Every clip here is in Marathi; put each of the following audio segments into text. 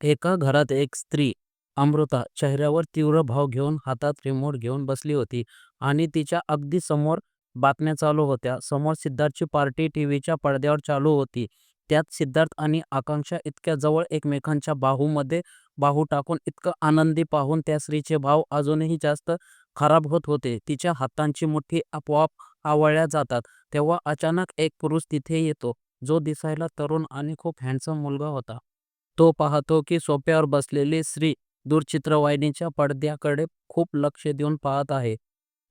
एका घरात एक स्त्री, अमृता, चेहऱ्यावर तीव्र भाव घेऊन हातात रिमोट घेऊन बसली होती आणि तिच्या अगदी समोर बातम्या चालू होत्या. समोर सिद्धार्थची पार्टी टीव्हीच्या पडद्यावर चालू होती. त्यात सिद्धार्थ आणि आकांक्षा इतक्या जवळ एकमेकांच्या बाहूमध्ये बाहू टाकून इतकं आनंदी पाहून त्या स्त्रीचे भाव अजूनही जास्त खराब होत होते. तिच्या हातांची मुठी आपोआप आवळल्या जातात. तेव्हा अचानक एक पुरुष तिथे येतो, जो दिसायला तरुण आणि खूप हँडसम मुलगा होता. तो पाहतो की सोफ्यावर बसलेली स्त्री दूरचित्रवाहिनीच्या पडद्याकडे खूप लक्ष देऊन पाहत आहे.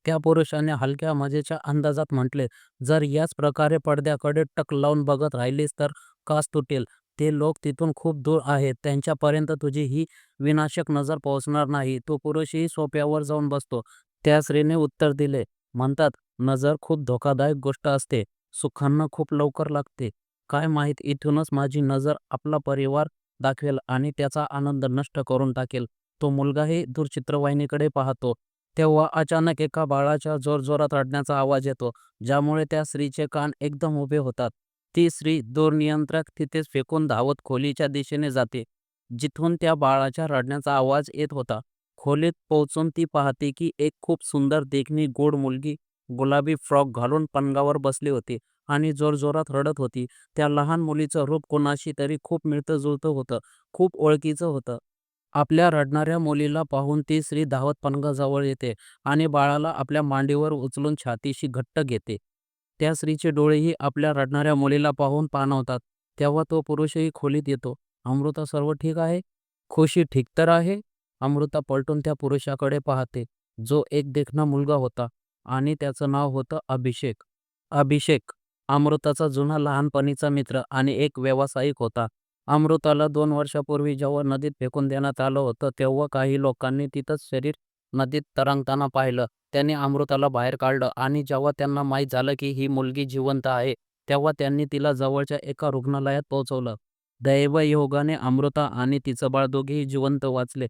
त्या पुरुषाने हलक्या मजेच्या अंदाजात म्हटले, "जर याच प्रकारे पडद्याकडे टक लावून बघत राहिलीस तर काच तुटेल. ते लोक तिथून खूप दूर आहेत. त्यांच्यापर्यंत तुझी ही विनाशक नजर पोहोचणार नाही. " तो पुरुषही सोफ्यावर जाऊन बसतो. त्या स्त्रीने उत्तर दिले, "म्हणतात, नजर खूप धोकादायक गोष्ट असते. सुखांना खूप लवकर लागते. काय माहीत इथूनच माझी नजर आपला परिवार दाखवेल आणि त्याचा आनंद नष्ट करून टाकेल. " तो मुलगाही दूरचित्रवाहिनीकडे पाहतो. तेव्हा अचानक एका बाळाच्या जोरजोरात रडण्याचा आवाज येतो, ज्यामुळे त्या स्त्रीचे कान एकदम उभे होतात. ती स्त्री दूरनियंत्रक तिथेच फेकून धावत खोलीच्या दिशेने जाते, जिथून त्या बाळाच्या रडण्याचा आवाज येत होता. खोलीत पोहोचून ती पाहते की एक खूप सुंदर देखणी गोड मुलगी गुलाबी फ्रॉक घालून पलंगावर बसली होती आणि जोरजोरात रडत होती. त्या लहान मुलीचं रूप कोणाशी तरी खूप मिळतं-जुळतं होतं, खूप ओळखीचं होतं. आपल्या रडणाऱ्या मुलीला पाहून ती स्त्री धावत पलंगाजवळ येते आणि बाळाला आपल्या मांडीवर उचलून छातीशी घट्ट घेते. त्या स्त्रीचे डोळेही आपल्या रडणाऱ्या मुलीला पाहून पाणवतात तेव्हा तो पुरुषही खोलीत येतो. "अमृता, सर्व ठीक आहे? " "खुशी ठीक तर आहे? " अमृता पलटून त्या पुरुषाकडे पाहते, जो एक देखणा मुलगा होता आणि त्याचं नाव होतं अभिषेक. अभिषेक, अमृताचा जुना लहानपणीचा मित्र आणि एक व्यावसायिक होता. अमृताला दोन वर्षांपूर्वी जेव्हा नदीत फेकून देण्यात आलं होतं, तेव्हा काही लोकांनी तिथंच शरीर नदीत तरंगताना पाहिलं. त्यांनी अमृताला बाहेर काढलं आणि जेव्हा त्यांना माहीत झालं की ही मुलगी जिवंत आहे, तेव्हा त्यांनी तिला जवळच्या एका रुग्णालयात पोहोचवलं. दैवयोगाने अमृता आणि तिचं बाळ दोघेही जिवंत वाचले.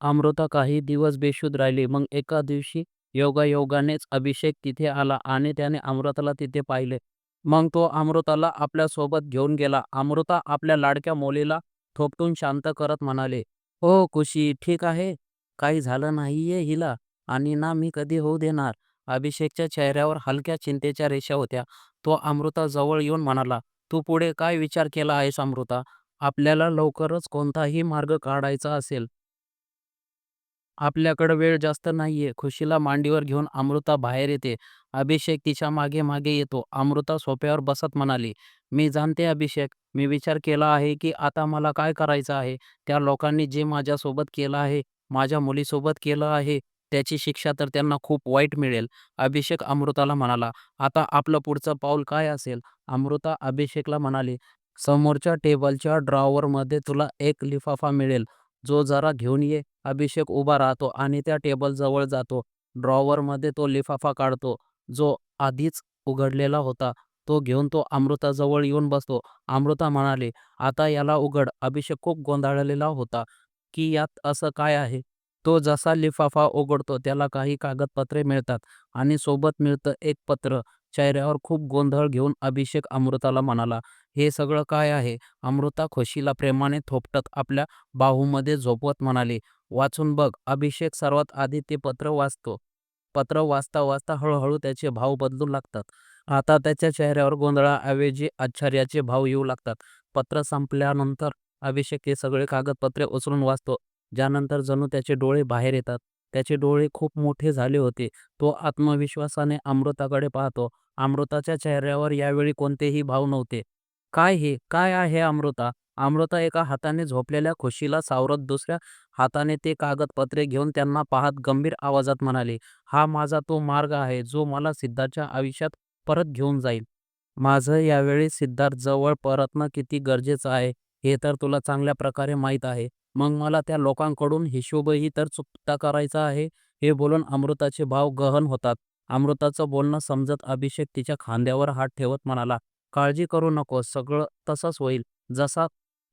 अमृता काही दिवस बेशुद्ध राहिली. मग एका दिवशी योगायोगानेच अभिषेक तिथे आला आणि त्याने अमृताला तिथे पाहिले. मग तो अमृताला आपल्यासोबत घेऊन गेला. अमृता आपल्या लाडक्या मुलीला थोपटून शांत करत म्हणाली, "हो खुशी, ठीक आहे? काही झालं नाहीये हिला आणि ना मी कधी होऊ देणार. " अभिषेकच्या चेहऱ्यावर हलक्या चिंतेच्या रेषा होत्या. तो अमृताजवळ येऊन म्हणाला, "तू पुढे काय विचार केला आहेस अमृता? आपल्याला लवकरच कोणताही मार्ग काढायचा असेल. आपल्याकडं वेळ जास्त नाहीये. " खुशीला मांडीवर घेऊन अमृता बाहेर येते. अभिषेक तिच्यामागे मागे येतो. अमृता सोप्यावर बसत म्हणाली, "मी जाणते अभिषेक. मी विचार केला आहे की आता मला काय करायचं आहे. त्या लोकांनी जे माझ्यासोबत केलं आहे, माझ्या मुलीसोबत केलं आहे, त्याची शिक्षा तर त्यांना खूप वाईट मिळेल. " अभिषेक अमृताला म्हणाला, "आता आपलं पुढचं पाऊल काय असेल? " अमृता अभिषेकला म्हणाली, "समोरच्या टेबलच्या ड्रॉवरमध्ये तुला एक लिफाफा मिळेल. जो जरा घेऊन ये. " अभिषेक उभा राहतो आणि त्या टेबलजवळ जातो. ड्रॉवरमध्ये तो लिफाफा काढतो, जो आधीच उघडलेला होता. तो घेऊन तो अमृताजवळ येऊन बसतो. अमृता म्हणाले "आता याला उघड. " अभिषेक खूप गोंधळलेला होता की यात असं काय आहे. तो जसा लिफाफा उघडतो, त्याला काही कागदपत्रे मिळतात आणि सोबत मिळतं एक पत्र. चेहऱ्यावर खूप गोंधळ घेऊन अभिषेक अमृताला म्हणाला, "हे सगळं काय आहे? " अमृता खुशीला प्रेमाने थोपटत आपल्या बाहूमध्ये झोपवत म्हणाली, "वाचून बघ. " अभिषेक सर्वात आधी ते पत्र वाचतो. पत्र वाचता वाचता हळूहळू त्याचे भाव बदलू लागतात. आता त्याच्या चेहऱ्यावर गोंधळाऐवजी आश्चर्याचे भाव येऊ लागतात. पत्र संपल्यानंतर अभिषेक हे सगळे कागदपत्रे उचलून वाचतो. ज्यानंतर जणू त्याचे डोळे बाहेर येतात. त्याचे डोळे खूप मोठे झाले होते. तो आत्मविश्वासाने अमृताकडे पाहतो. अमृताच्या चेहऱ्यावर यावेळी कोणतेही भाव नव्हते. "काय हे? काय आहे अमृता? " अमृता एका हाताने झोपलेल्या खुशीला सावरत दुसऱ्या हाताने ते कागदपत्रे घेऊन त्यांना पाहत गंभीर आवाजात म्हणाली, "हा माझा तो मार्ग आहे, जो मला सिद्धार्थच्या आयुष्यात परत घेऊन जाईल. माझं यावेळी सिद्धार्थ जवळ परतणं किती गरजेचं आहे, हे तर तुला चांगल्या प्रकारे माहीत आहे. मग मला त्या लोकांकडून हिशोबही तर चुकता करायचा आहे. " हे बोलून अमृताचे भाव गहन होतात. अमृताचं बोलणं समजत अभिषेक तिच्या खांद्यावर हात ठेवत म्हणाला, "काळजी करू नकोस. सगळं तसंच होईल, जसा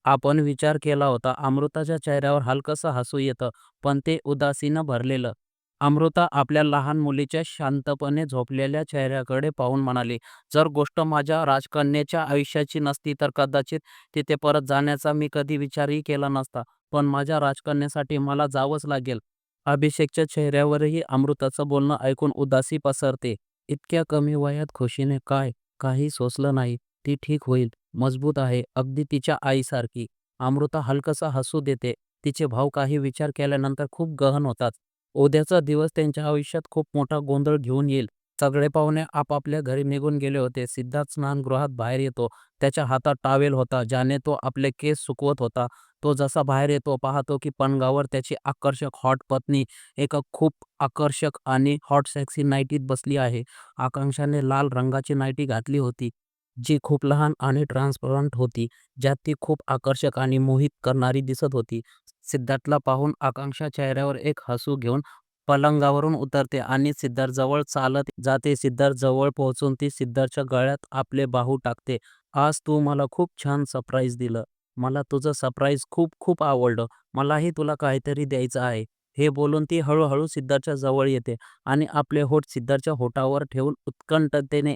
आपण विचार केला होता. " अमृताच्या चेहऱ्यावर हलकसं हसू येतं, पण ते उदासीनं भरलेलं अमृता आपल्या लहान मुलीच्या शांतपणे झोपलेल्या चेहऱ्याकडे पाहून म्हणाली, "जर गोष्ट माझ्या राजकन्याच्या आयुष्याची नसती तर कदाचित तिथे परत जाण्याचा मी कधी विचारही केला नसता. पण माझ्या राजकन्यासाठी मला जावंच लागेल." अभिषेकच्या चेहऱ्यावरही अमृताचं बोलणं ऐकून उदासी पसरते. इतक्या कमी वयात खुशीने काय? काही सोसलं नाही. ती ठीक होईल. मजबूत आहे. अगदी तिच्या आईसारखी. अमृता हलकसा हसू देते. तिचे भाव काही विचार केल्यानंतर खूप गहन होतात. उद्याचा दिवस त्यांच्या आयुष्यात खूप मोठा गोंधळ घेऊन येईल. सगळे पाहुणे आपापल्या घरी निघून गेले होते. सिद्धार्थ स्नानगृहात बाहेर येतो. त्याच्या हातात टावेल होता, ज्याने तो आपले केस सुकवत होता. तो जसा बाहेर येतो, पाहतो की पणगावर त्याची आकर्षक हॉट पत्नी एका खूप आकर्षक आणि हॉट सेक्सी नाईटीत बसली आहे. आकांक्षाने लाल रंगाची नाईटी घातली होती, जी खूप लहान आणि ट्रान्सपरंट होती, ज्यात ती खूप आकर्षक आणि मोहित करणारी दिसत होती. सिद्धार्थला पाहून आकांक्षा चेहऱ्यावर एक हसू घेऊन पलंगावरून उतरते आणि सिद्धार्थजवळ चालत जाते. सिद्धार्थ जवळ पोहोचून ती सिद्धार्थच्या गळ्यात आपले बाहू टाकते. "आज तू मला खूप छान सरप्राईज दिलं. मला तुझं सरप्राईज खूप खूप आवडलं. मलाही तुला काहीतरी द्यायचं आहे." हे बोलून ती हळूहळू सिद्धार्थच्या जवळ येते आणि आपले होठ सिद्धार्थच्या होठावर ठेवून उत्कंठतेने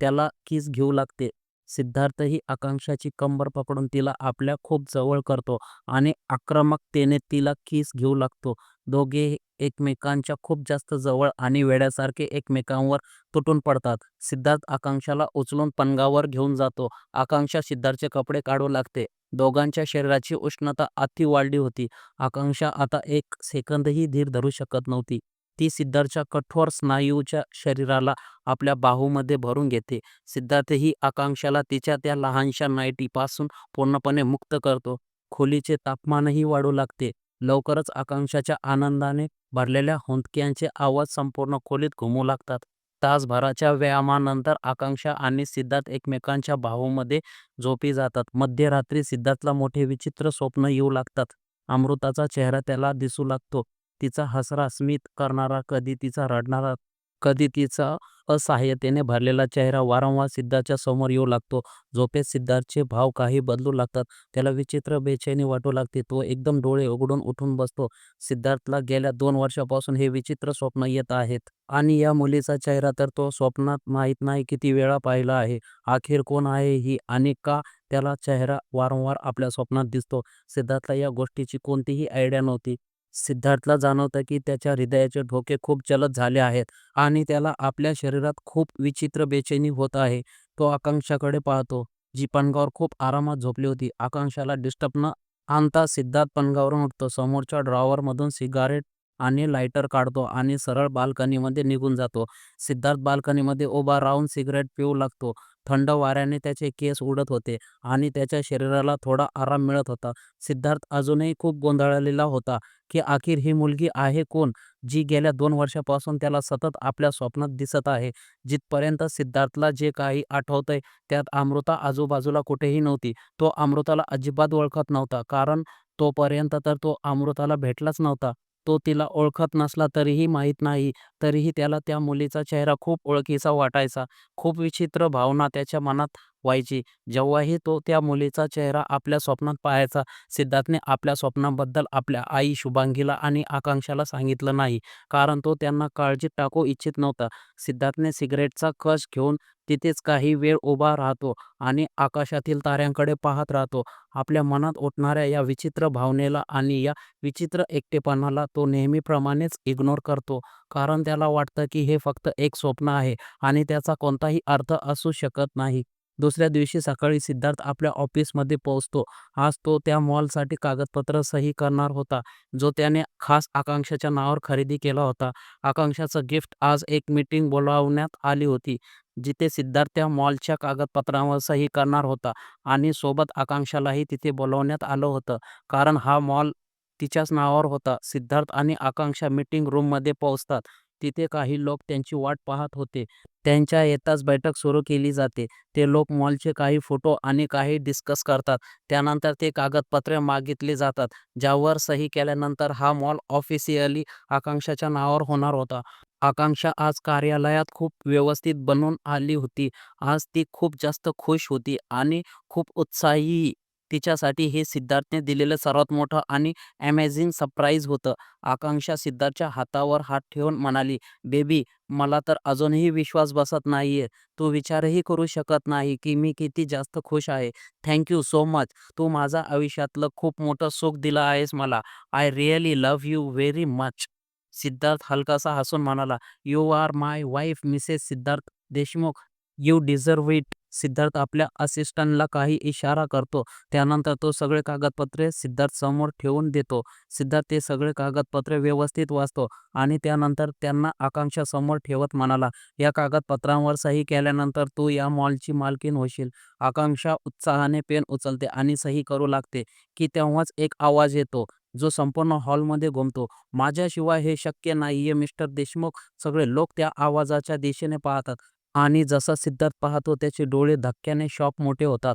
त्याला किस घेऊ लागते. सिद्धार्थही आकांक्षाची कंबर पकडून तिला आपल्या खूप जवळ करतो आणि आक्रमकतेने तिला किस घेऊ लागतो. दोघे एकमेकांच्या खूप जास्त जवळ आणि वेड्यासारखे एकमेकांवर तुटून पडतात. सिद्धार्थ आकांक्षाला उचलून पनगावर घेऊन जातो. आकांक्षा सिद्धार्थचे कपडे काढू लागते. दोघांच्या शरीराची उष्णता अति वाढली होती. आकांक्षा आता एक सेकंदही धीर धरू शकत नव्हती. ती सिद्धार्थच्या कठोर स्नायूच्या शरीराला आपल्या बाहूमध्ये भरून घेते. सिद्धार्थही आकांक्षाला तिच्या त्या लहानशा नाईटीपासून पूर्णपणे मुक्त करतो. खोलीचे तापमानही वाढू लागते. लवकरच आकांक्षाच्या आनंदाने भरलेल्या हुंदक्यांचे आवाज संपूर्ण खोलीत घुमू लागतात. तासभराच्या व्यायामानंतर आकांक्षा आणि सिद्धार्थ एकमेकांच्या बाहूमध्ये झोपी जातात. मध्यरात्री सिद्धार्थला मोठे विचित्र स्वप्न येऊ लागतात. अमृताचा चेहरा त्याला दिसू लागतो. तिचा हसरा, स्मित करणारा, कधी तिचा रडणारा, कधी तिचा असहाय्यतेने भरलेला चेहरा वारंवार सिद्धार्थच्या समोर येऊ लागतो. झोपेत सिद्धार्थचे भाव काही बदलू लागतात. त्याला विचित्र बेचैनी वाटू लागते. तो एकदम डोळे उघडून उठून बसतो. सिद्धार्थला गेल्या दोन वर्षापासून हे विचित्र स्वप्न येत आहेत. आणि या मुलीचा चेहरा तर तो स्वप्नात माहीत नाही किती वेळा पाहिला आहे. अखेर कोण आहे ही आणि का त्याला चेहरा वारंवार आपल्या स्वप्नात दिसतो? सिद्धार्थला या गोष्टीची कोणतीही आयडिया नव्हती. सिद्धार्थला जाणवतं की त्याच्या हृदयाचे ठोके खूप जलद झाले आहेत आणि त्याला आपल्या शरीरात खूप विचित्र बेचैनी होत आहे. तो आकांक्षाकडे पाहतो, जी पणगावर खूप आरामात झोपली होती. आकांक्षाला डिस्टर्ब न आणता सिद्धार्थ पणगावरून उठतो. समोरच्या ड्रॉवरमधून सिगारेट आणि लायटर काढतो आणि सरळ बाल्कनीमध्ये निघून जातो. सिद्धार्थ बाल्कनीमध्ये उभा राहून सिगरेट पिऊ लागतो. थंड वाऱ्याने त्याचे केस उडत होते आणि त्याच्या शरीराला थोडा आराम मिळत होता. सिद्धार्थ अजूनही खूप गोंधळलेला होता की आखिर ही मुलगी आहे कोण, जी गेल्या दोन वर्षापासून त्याला सतत आपल्या स्वप्नात दिसत आहे. जिथपर्यंत सिद्धार्थला जे काही आठवतंय त्यात अमृता आजूबाजूला कुठेही नव्हती. तो अमृताला अजिबात ओळखत नव्हता, कारण तोपर्यंत तर तो अमृताला भेटलाच नव्हता. तो तिला ओळखत नसला तरीही माहीत नाही, तरीही त्याला त्या मुलीचा चेहरा खूप ओळखीचा वाटायचा. खूप विचित्र भावना त्याच्या मनात व्हायची, जेव्हाही तो त्या मुलीचा चेहरा आपल्या स्वप्नात पाहायचा. सिद्धार्थने आपल्या स्वप्नाबद्दल आपल्या आई शुभांगीला आणि आकांक्षाला सांगितलं नाही, कारण तो त्यांना काळजीत टाकू इच्छित नव्हता. सिद्धार्थने सिगारेटचा कश घेऊन तिथेच काही वेळ उभा राहतो आणि आकाशातील ताऱ्यांकडे पाहत राहतो. आपल्या मनात उठणाऱ्या या विचित्र भावनेला आणि या विचित्र एकटेपणाला तो नेहमीप्रमाणेच इग्नोर करतो, कारण त्याला वाटतं की हे फक्त एक स्वप्न आहे आणि त्याचा कोणताही अर्थ असू शकत नाही. दुसऱ्या दिवशी सकाळी सिद्धार्थ आपल्या ऑफिसमध्ये पोहोचतो. आज तो त्या मॉलसाठी कागदपत्र सही करणार होता, जो त्याने खास आकांक्षाच्या नावावर खरेदी केला होता. आकांक्षाचं गिफ्ट आज एक मीटिंग बोलावण्यात आली होती, जिथे सिद्धार्थ त्या मॉलच्या कागदपत्रांवर सही करणार होता आणि सोबत आकांक्षालाही तिथे बोलावण्यात आलं होतं, कारण हा मॉल तिच्याच नावावर होता. सिद्धार्थ आणि आकांक्षा मीटिंग रूममध्ये पोहोचतात. तिथे काही लोक त्यांची वाट पाहत होते. त्यांच्या येताच बैठक सुरू केली जाते. ते लोक मॉलचे काही फोटो आणि काही डिस्कस करतात. त्यानंतर ते कागदपत्रे मागितली जातात, ज्यावर सही केल्यानंतर हा मॉल ऑफिशियली आकांक्षाच्या नावावर होणार होता. आकांक्षा आज कार्यालयात खूप व्यवस्थित बनून आली होती. आज ती खूप जास्त खुश होती आणि खूप उत्साही तिच्यासाठी हे सिद्धार्थने दिलेलं सर्वात मोठं आणि अमेझिंग सरप्राईज होतं. आकांक्षा सिद्धार्थच्या हातावर हात ठेवून म्हणाली, "बेबी, मला तर अजूनही विश्वास बसत नाहीये. तू विचारही करू शकत नाही की मी किती जास्त खुश आहे. Thank you so much. तू माझ्या आयुष्यातलं खूप मोठं सुख दिलं आहेस मला. I really love you very much." Siddharth हलकासा हसून म्हणाला, "you are my wife Mrs Siddharth Deshmukh. You deserve it." Siddharth आपल्या असिस्टंटला काही इशारा करतो. त्यानंतर तो सगळे कागदपत्रे सिद्धार्थ समोर ठेवून देतो. सिद्धार्थ ते सगळे कागदपत्रे व्यवस्थित वाचतो आणि त्यानंतर त्यांना आकांक्षा समोर ठेवत म्हणाला, "या कागदपत्रांवर सही केल्यानंतर तू या मॉलची मालकीण होशील." आकांक्षा उत्साहाने पेन उचलते आणि सही करू लागते, की तेव्हाच एक आवाज येतो, जो संपूर्ण हॉलमध्ये घुमतो. "माझ्याशिवाय हे शक्य नाहीये मिस्टर देशमुख." सगळे लोक त्या आवाजाच्या दिशेने पाहतात आणि जसा सिद्धार्थ पाहतो त्याचे डोळे धक्क्याने शॉक मोठे होतात.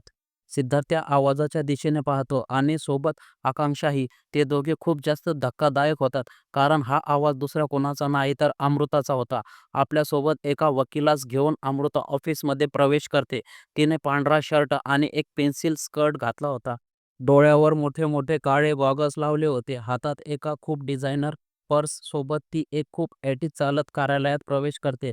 सिद्धार्थ त्या आवाजाच्या दिशेने पाहतो आणि सोबत आकांक्षाही. ते दोघे खूप जास्त धक्कादायक होतात, कारण हा आवाज दुसऱ्या कोणाचा नाही तर अमृताचा होता. आपल्यासोबत एका वकिलास घेऊन अमृता ऑफिसमध्ये प्रवेश करते. तिने पांढरा शर्ट आणि एक पेन्सिल स्कर्ट घातला होता. डोळ्यावर मोठे मोठे काळे गॉगल्स लावले होते. हातात एका खूप डिझायनर पर्स सोबत ती एक खूप एटी चालत कार्यालयात प्रवेश करते.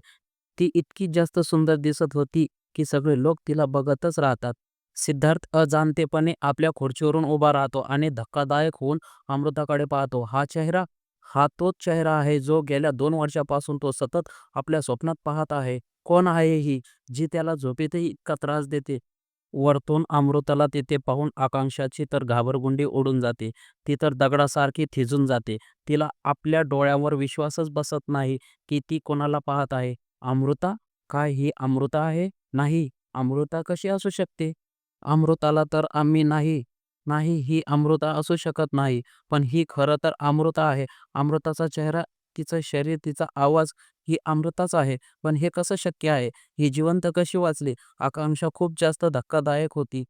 ती इतकी जास्त सुंदर दिसत होती की सगळे लोक तिला बघतच राहतात. सिद्धार्थ अजाणतेपणे आपल्या खुर्चीवरून उभा राहतो आणि धक्कादायक होऊन अमृताकडे पाहतो. हा चेहरा? हा तोच चेहरा आहे जो गेल्या दोन वर्षापासून तो सतत आपल्या स्वप्नात पाहत आहे. कोण आहे ही, जी त्याला झोपेतही इतका त्रास देते? वरतून अमृताला तिथे पाहून आकांक्षाची तर घाबरगुंडी उडून जाते. ती तर दगडासारखी थिजून जाते. तिला आपल्या डोळ्यांवर विश्वासच बसत नाही की ती कोणाला पाहत आहे. अमृता? काय ही अमृता आहे? नाही, अमृता कशी असू शकते? अमृताला तर आम्ही नाही. नाही, ही अमृता असू शकत नाही. पण ही खरं तर अमृता आहे. अमृताचा चेहरा, तिचं शरीर, तिचा आवाज ही अमृताच आहे. पण हे कसं शक्य आहे? ही जिवंत कशी वाचली? आकांक्षा खूप जास्त धक्कादायक होती.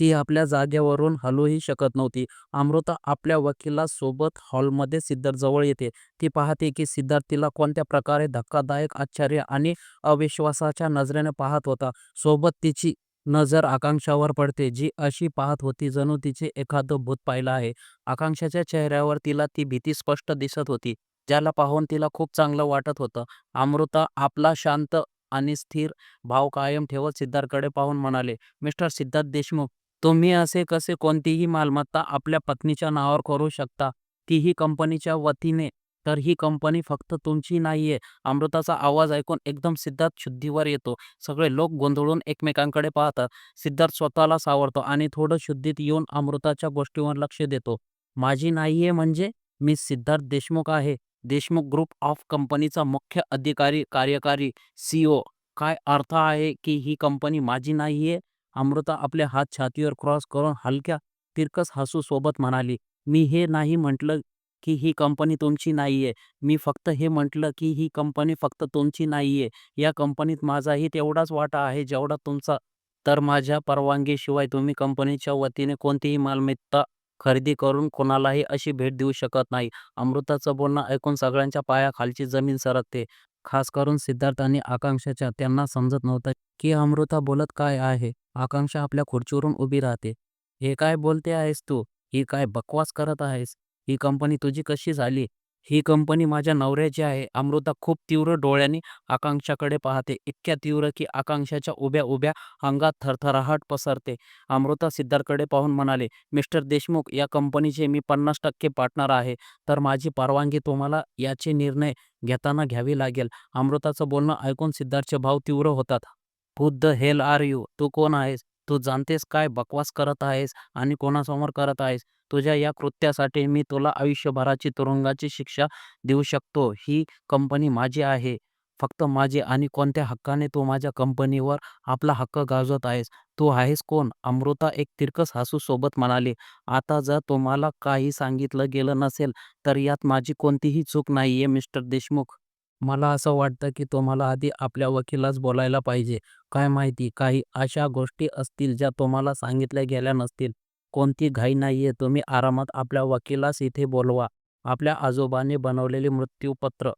ती आपल्या जागेवरून हलूही शकत नव्हती. अमृता आपल्या वकिलासोबत हॉलमध्ये सिद्धार्थजवळ येते. ती पाहते की सिद्धार्थ तिला कोणत्या प्रकारे धक्कादायक आश्चर्य आणि अविश्वासाच्या नजरेने पाहत होता. सोबत तिची नजर आकांक्षावर पडते, जी अशी पाहत होती जणू तिचे एखादं भूत पाहिलं आहे. आकांक्षाच्या चेहऱ्यावर तिला ती भीती स्पष्ट दिसत होती, ज्याला पाहून तिला खूप चांगलं वाटत होतं. अमृता आपला शांत आणि स्थिर भाव कायम ठेवत सिद्धार्थकडे पाहून म्हणाले, "मिस्टर सिद्धार्थ देशमुख, तुम्ही असे कसे कोणतीही मालमत्ता आपल्या पत्नीच्या नावावर करू शकता, तीही कंपनीच्या वतीने? तर ही कंपनी फक्त तुमची नाहीये." अमृताचा आवाज ऐकून एकदम सिद्धार्थ शुद्धीवर येतो. सगळे लोक गोंधळून एकमेकांकडे पाहतात. सिद्धार्थ स्वतःला सावरतो आणि थोडं शुद्धीत येऊन अमृताच्या गोष्टींवर लक्ष देतो. "माझी नाहीये म्हणजे? मी सिद्धार्थ देशमुख आहे. देशमुख ग्रुप ऑफ कंपनीचा मुख्य अधिकारी, कार्यकारी सीईओ. काय अर्थ आहे की ही कंपनी माझी नाहीये?" अमृता आपले हात छातीवर क्रॉस करून हलक्या, तिरकस हसू सोबत म्हणाली, "मी हे नाही म्हटलं की ही कंपनी तुमची नाहीये. मी फक्त हे म्हटलं की ही कंपनी फक्त तुमची नाहीये. या कंपनीत माझाही तेवढाच वाटा आहे जेवढा तुमचा. तर माझ्या परवानगीशिवाय तुम्ही कंपनीच्या वतीने कोणतीही मालमत्ता खरेदी करून कोणालाही अशी भेट देऊ शकत नाही." अमृताचं बोलणं ऐकून सगळ्यांच्या पायाखालची जमीन सरकते. खास करून सिद्धार्थ आणि आकांक्षाच्या. त्यांना समजत नव्हतं की अमृता बोलत काय आहे. आकांक्षा आपल्या खुर्चीवरून उभी राहते. "हे काय बोलते आहेस तू? ही काय बकवास करत आहेस? ही कंपनी तुझी कशी झाली? ही कंपनी माझ्या नवऱ्याची आहे." अमृता खूप तीव्र डोळ्यांनी आकांक्षाकडे पाहते. इतक्या तीव्र की आकांक्षाच्या उभ्या उभ्या अंगात थरथराहट पसरते. अमृता सिद्धार्थकडे पाहून म्हणाले, "मिस्टर देशमुख, या कंपनीचे मी पन्नास टक्के पार्टनर आहे. तर माझी परवानगी तुम्हाला याचे निर्णय घेताना घ्यावी लागेल." अमृताचं बोलणं ऐकून सिद्धार्थचे भाव तीव्र होतात. "Who the hell are you? तू कोण आहेस? तू जाणतेस काय बकवास करत आहेस आणि कोणासमोर करत आहेस? तुझ्या या कृत्यासाठी मी तुला आयुष्यभराची तुरुंगाची शिक्षा देऊ शकतो. ही कंपनी माझी आहे, फक्त माझी आणि कोणत्या हक्काने तू माझ्या कंपनीवर आपला हक्क गाजवत आहेस? तू आहेस कोण?" अमृता एक तिरकस हसू सोबत म्हणाली, "आता जर तुम्हाला काही सांगितलं गेलं नसेल तर यात माझी कोणतीही चूक नाहीये मिस्टर देशमुख. मला असं वाटतं की तुम्हाला आधी आपल्या वकिलास बोलायला पाहिजे. काय माहिती, काही अशा गोष्टी असतील ज्या तुम्हाला सांगितल्या गेल्या नसतील. कोणती घाई नाहीये. तुम्ही आरामात आपल्या वकिलास इथे बोलवा." आपल्या आजोबांनी बनवलेले मृत्यूपत्र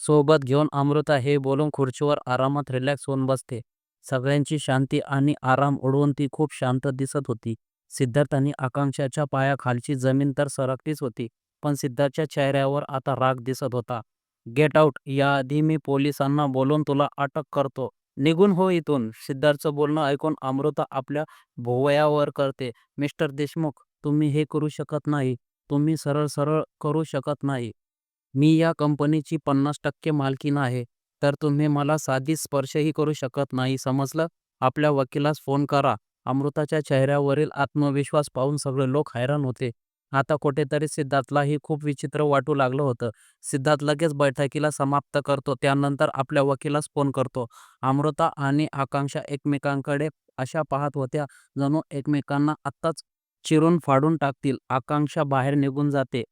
सोबत घेऊन अमृता हे बोलून खुर्चीवर आरामात रिलॅक्स होऊन बसते. सगळ्यांची शांती आणि आराम उडवून ती खूप शांत दिसत होती. सिद्धार्थ आणि आकांक्षाच्या पायाखालची जमीन तर सरकलीच होती पण सिद्धार्थच्या चेहऱ्यावर आता राग दिसत होता गेट आउट याआधी मी पोलिसांना बोलून तुला अटक करतो. निघून हो इथून. सिद्धार्थचं बोलणं ऐकून अमृता आपल्या भोवयावर करते. मिस्टर देशमुख तुम्ही हे करू शकत नाही. तुम्ही सरळ सरळ करू शकत नाही. मी या कंपनीची पन्नास टक्के मालकीण आहे. तर तुम्ही मला साधी स्पर्शही करू शकत नाही. समजलं? आपल्या वकिलास फोन करा. अमृताच्या चेहऱ्यावरील आत्मविश्वास पाहून सगळे लोक हैराण होते. आता कुठेतरी सिद्धार्थलाही खूप विचित्र वाटू लागलं होतं. सिद्धार्थ लगेच बैठकीला समाप्त करतो. त्यानंतर आपल्या वकिलास फोन करतो. अमृता आणि आकांक्षा एकमेकांकडे अशा पाहत होत्या जणू एकमेकांना आत्ताच चिरून फाडून टाकतील. आकांक्षा बाहेर निघून जाते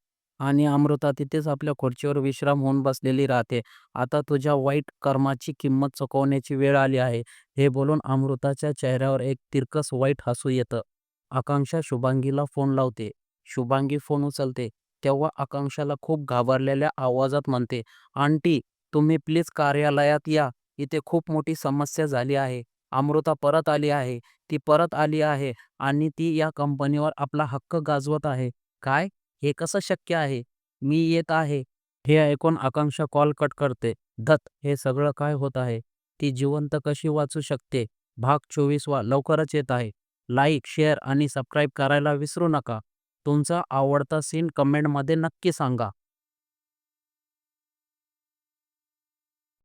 आणि अमृता तिथेच आपल्या खुर्चीवर विश्राम होऊन बसलेली राहते. आता तुझ्या वाईट कर्माची किंमत चुकवण्याची वेळ आली आहे. हे बोलून अमृताच्या चेहऱ्यावर एक तिरकस वाईट हसू येतं. आकांक्षा शुभांगीला फोन लावते. शुभांगी फोन उचलते तेव्हा आकांक्षाला खूप घाबरलेल्या आवाजात म्हणते आंटी तुम्ही प्लीज कार्यालयात या. इथे खूप मोठी समस्या झाली आहे. अमृता परत आली आहे. ती परत आली आहे आणि ती या कंपनीवर आपला हक्क गाजवत आहे. काय? हे कसं शक्य आहे? मी येत आहे. हे ऐकून आकांक्षा कॉल कट करते. धत हे सगळं काय होत आहे? ती जिवंत कशी वाचू शकते? भाग चोवीसवा लवकरच येत आहे. लाईक शेअर आणि सबस्क्राईब करायला विसरू नका. तुमचा आवडता सीन कमेंटमध्ये नक्की सांगा.